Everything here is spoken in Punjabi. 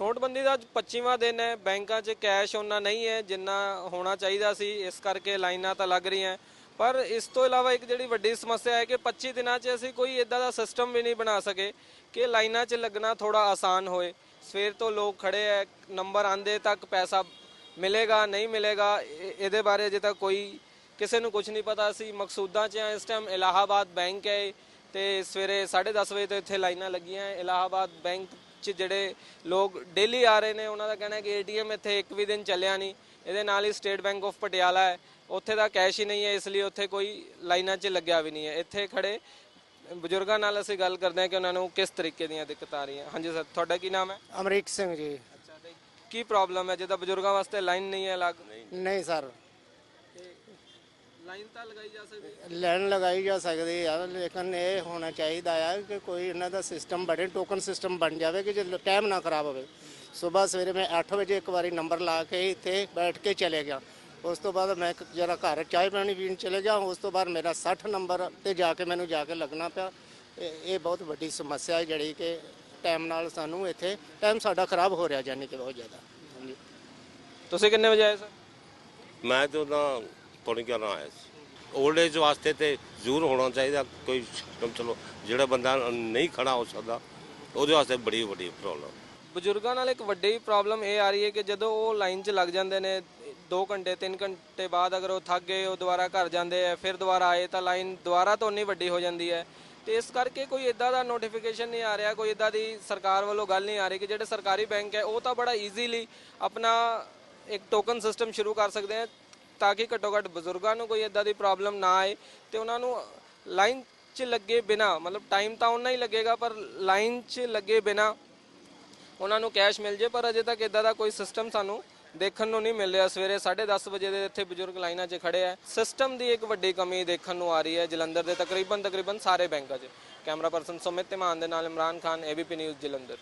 ਨੋਟਬੰਦੀ ਦਾ ਅੱਜ 25ਵਾਂ ਦਿਨ ਹੈ। ਬੈਂਕਾਂ 'ਚ ਕੈਸ਼ ਉਹਨਾਂ ਨਹੀਂ ਹੈ ਜਿੰਨਾ ਹੋਣਾ ਚਾਹੀਦਾ ਸੀ। ਇਸ ਕਰਕੇ ਲਾਈਨਾਂ ਤਾਂ ਲੱਗ ਰਹੀਆਂ। ਪਰ ਇਸ ਤੋਂ ਇਲਾਵਾ ਇੱਕ ਜਿਹੜੀ ਵੱਡੀ ਸਮੱਸਿਆ ਹੈ ਕਿ 25 ਦਿਨਾਂ 'ਚ ਅਸੀਂ ਕੋਈ ਇਦਾਂ ਦਾ ਸਿਸਟਮ ਵੀ ਨਹੀਂ ਬਣਾ ਸਕੇ ਕਿ ਲਾਈਨਾਂ 'ਚ ਲੱਗਣਾ ਥੋੜਾ ਆਸਾਨ ਹੋਏ। ਸਵੇਰ ਤੋਂ ਲੋਕ ਖੜੇ ਹੈ। ਨੰਬਰ ਆਂਦੇ ਤੱਕ ਪੈਸਾ ਮਿਲੇਗਾ, ਨਹੀਂ ਮਿਲੇਗਾ ਇਹਦੇ ਬਾਰੇ ਅਜੇ ਤੱਕ ਕੋਈ ਕਿਸੇ ਨੂੰ ਕੁਝ ਨਹੀਂ ਪਤਾ। ਸੀ ਮਕਸੂਦਾਂ 'ਚ ਹਾਂ ਇਸ ਟਾਈਮ ਇਲਾਹਾਬਾਦ ਬੈਂਕ ਹੈ। ਤੇ ਸਵੇਰੇ 10:30 ਵਜੇ ਤੋਂ ਇੱਥੇ ਲਾਈਨਾਂ ਲੱਗੀਆਂ। ਇਲਾਹਾਬਾਦ ਬੈਂਕ 'ਚ ਜਿਹੜੇ ਲੋਕ ਡੇਲੀ ਆ ਰਹੇ ਨੇ ਉਹਨਾਂ ਦਾ ਕਹਿਣਾ ਹੈ ਕਿ ਏਟੀਐਮ ਇੱਥੇ ਇੱਕ ਵੀ ਦਿਨ ਚੱਲਿਆ ਨਹੀਂ। ਇਹਦੇ ਨਾਲ ਹੀ ਸਟੇਟ ਬੈਂਕ ਆਫ ਪਟਿਆਲਾ ਹੈ। ਉੱਥੇ ਦਾ ਕੈਸ਼ ਹੀ ਨਹੀਂ ਹੈ ਇਸ ਲਈ ਉੱਥੇ ਕੋਈ ਲਾਈਨਾਂ 'ਚ ਲੱਗਿਆ ਵੀ ਨਹੀਂ ਹੈ। ਇੱਥੇ ਖੜੇ ਬਜ਼ੁਰਗਾਂ ਨਾਲ ਅਸੀਂ ਗੱਲ ਕਰਦੇ ਹਾਂ ਕਿ ਉਹਨਾਂ ਨੂੰ ਕਿਸ ਤਰੀਕੇ ਦੀਆਂ ਦਿੱਕਤਾਂ ਆ ਰਹੀਆਂ। ਹਾਂਜੀ ਸਰ ਤੁਹਾਡਾ ਕੀ ਨਾਮ ਹੈ? ਅਮਰੀਕ ਸਿੰਘ ਜੀ। ਅੱਛਾ ਤੇ ਕੀ ਪ੍ਰੋਬਲਮ ਹੈ? ਜਿੱਦਾਂ ਬਜ਼ੁਰਗਾਂ ਵਾਸਤੇ ਲਾਈਨ ਨਹੀਂ ਹੈ ਲੱਗ ਨਹੀਂ ਸਰ। ਲਾਈਨ ਤਾਂ ਲਗਾਈ ਜਾ ਸਕਦੀ ਹੈ? ਲੈਣ ਲਗਾਈ ਜਾ ਸਕਦੀ ਆ ਲੇਕਿਨ ਇਹ ਹੋਣਾ ਚਾਹੀਦਾ ਆ ਕਿ ਕੋਈ ਇਹਨਾਂ ਦਾ ਸਿਸਟਮ ਬਣੇ ਟੋਕਨ ਸਿਸਟਮ ਬਣ ਜਾਵੇ ਕਿ ਜੇ ਟਾਈਮ ਨਾ ਖਰਾਬ ਹੋਵੇ। ਸਵੇਰ ਸਵੇਰੇ ਮੈਂ 8 ਵਜੇ ਇੱਕ ਵਾਰੀ ਨੰਬਰ ਲਾ ਕੇ ਇੱਥੇ ਬੈਠ ਕੇ ਚਲੇ ਗਿਆ। ਉਸ ਤੋਂ ਬਾਅਦ ਮੈਂ ਜਰਾ ਘਰ ਚਾਹ ਪਾਣੀ ਪੀਣ ਚਲੇ ਗਿਆ। ਉਸ ਤੋਂ ਬਾਅਦ ਮੇਰਾ 60 ਨੰਬਰ ਤੇ ਜਾ ਕੇ ਮੈਨੂੰ ਜਾ ਕੇ ਲੱਗਣਾ ਪਿਆ। ਇਹ ਬਹੁਤ ਵੱਡੀ ਸਮੱਸਿਆ ਹੈ ਜਿਹੜੀ ਕਿ ਟਾਈਮ ਨਾਲ ਸਾਨੂੰ ਇੱਥੇ ਟਾਈਮ ਸਾਡਾ ਖਰਾਬ ਹੋ ਰਿਹਾ ਜਾਨੀ ਕਿ ਬਹੁਤ ਜ਼ਿਆਦਾ। ਤੁਸੀਂ ਕਿੰਨੇ ਵਜੇ ਆਏ ਸਰ? ਮੈਂ ਤਾਂ ਨਾ ਪੌਣੀ ਕਰਨ ਆਇਆ ਸੀ। 올ਡ ਏਜ ਵਾਸਤੇ ਤੇ ਜ਼ਰੂਰ ਹੋਣਾ ਚਾਹੀਦਾ, ਕੋਈ ਸਿਸਟਮ ਚਲੋ, ਜਿਹੜਾ ਬੰਦਾ ਨਹੀਂ ਖੜਾ ਹੋ ਸਕਦਾ, ਉਹਦੇ ਵਾਸਤੇ ਬੜੀ ਵੱਡੀ ਪ੍ਰੋਬਲਮ ਬਜ਼ੁਰਗਾਂ ਨਾਲ ਇੱਕ ਵੱਡੀ ਪ੍ਰੋਬਲਮ ਇਹ ਆ ਰਹੀ ਹੈ ਕਿ ਜਦੋਂ ਉਹ ਲਾਈਨ 'ਚ ਲੱਗ ਜਾਂਦੇ ਨੇ 2 ਘੰਟੇ 3 ਘੰਟੇ ਬਾਅਦ ਅਗਰ ਉਹ ਥੱਕ ਗਏ, ਉਹ ਦੁਬਾਰਾ ਘਰ ਜਾਂਦੇ ਆ, ਫਿਰ ਦੁਬਾਰਾ ਆਏ ਤਾਂ ਲਾਈਨ ਦੁਬਾਰਾ ਤੋਂ ਉਨੀ ਵੱਡੀ ਹੋ ਜਾਂਦੀ ਹੈ। ਤੇ ਇਸ ਕਰਕੇ ਕੋਈ ਇਦਾਂ ਦਾ ਨੋਟੀਫਿਕੇਸ਼ਨ ਨਹੀਂ ਆ ਰਿਹਾ, ਕੋਈ ਇਦਾਂ ਦੀ ਸਰਕਾਰ ਵੱਲੋਂ ਗੱਲ ਨਹੀਂ ਆ ਰਹੀ ਕਿ ਜਿਹੜੇ ਸਰਕਾਰੀ ਬੈਂਕ ਹੈ, ਉਹ ਤਾਂ ਬੜਾ ਈਜ਼ੀਲੀ ਆਪਣਾ ਇੱਕ ਟੋਕਨ ਸਿਸਟਮ ਸ਼ੁਰੂ ਕਰ ਸਕਦੇ ਆ। ਤਾਂ ਕਿ ਘੱਟੋ ਘੱਟ ਬਜ਼ੁਰਗਾਂ ਨੂੰ ਕੋਈ ਇਦਾਂ ਦੀ ਪ੍ਰੋਬਲਮ ਨਾ ਆਏ ਤੇ ਉਹਨਾਂ ਨੂੰ ਲਾਈਨ 'ਚ ਲੱਗੇ ਬਿਨਾ, ਮਤਲਬ ਟਾਈਮ ਤਾਂ ਉਹਨਾਂ ਹੀ ਲੱਗੇਗਾ, ਪਰ ਲਾਈਨ 'ਚ ਲੱਗੇ ਬਿਨਾ ਉਹਨਾਂ ਨੂੰ ਕੈਸ਼ ਮਿਲ ਜੇ, ਪਰ ਅਜੇ ਤੱਕ ਇਦਾਂ ਦਾ ਕੋਈ ਸਿਸਟਮ ਸਾਨੂੰ ਦੇਖਣ ਨੂੰ ਨਹੀਂ ਮਿਲ ਰਿਹਾ। ਸਵੇਰੇ 10:30 ਵਜੇ ਦੇ ਇੱਥੇ ਬਜ਼ੁਰਗ ਲਾਈਨਾਂ 'ਚ ਖੜੇ ਆ। ਸਿਸਟਮ ਦੀ ਇੱਕ ਵੱਡੀ ਕਮੀ ਦੇਖਣ ਨੂੰ ਆ ਰਹੀ ਹੈ ਜਲੰਧਰ ਦੇ ਤਕਰੀਬਨ ਤਕਰੀਬਨ ਸਾਰੇ ਬੈਂਕਾਂ 'ਚ। ਕੈਮਰਾ ਪਰਸਨ ਸੁਮਿਤ ਧਮਾਨ ਦੇ ਨਾਲ ਇਮਰਾਨ ਖਾਨ ਏਬੀਪੀ ਨਿਊਜ਼ ਜਲੰਧਰ।